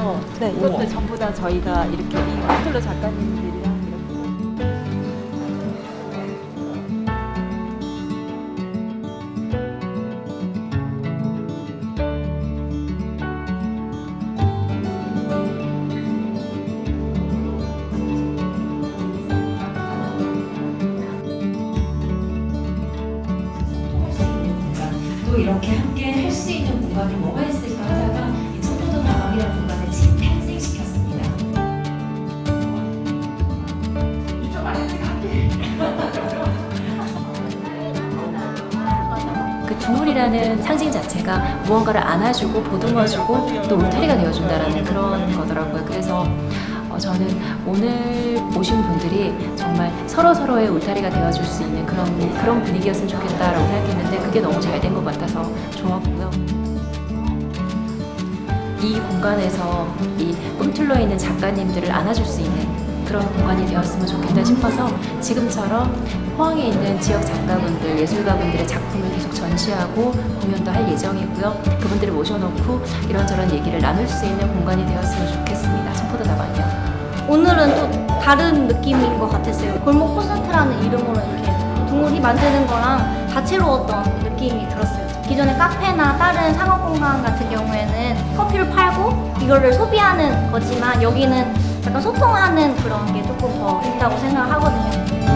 있어요. 네, 이것도 전부 다 저희가 이렇게 이 컨트롤 작가님들이랑 이렇게 또 이렇게 함께 할 수 있는 그 두물이라는 상징 자체가 무언가를 안아주고 보듬어주고 또 울타리가 되어준다라는 그런 거더라고요. 그래서 어, 저는 오늘 오신 분들이 정말 서로 서로의 울타리가 되어줄 수 있는 그런 그런 분위기였으면 좋겠다라고 생각했는데 그게 너무 잘 된 것 같아서 좋았고요. 이 공간에서 이 꿈틀러 있는 작가님들을 안아줄 수 있는 그런 공간이 되었으면 좋겠다 싶어서 지금처럼 포항에 있는 지역 작가분들, 예술가분들의 작품을 계속 전시하고 공연도 할 예정이고요. 그분들을 모셔놓고 이런저런 얘기를 나눌 수 있는 공간이 되었으면 좋겠습니다. 청포도 다방이요. 오늘은 또 다른 느낌인 것 같았어요. 골목 콘서트라는 이름으로 이렇게 동물이 만드는 거랑 다채로웠던 느낌이 들었어요. 기존의 카페나 다른 상업 공간 같은 경우에는 커피를 팔고 이거를 소비하는 거지만 여기는 약간 소통하는 그런 게 조금 더 있다고 생각하거든요.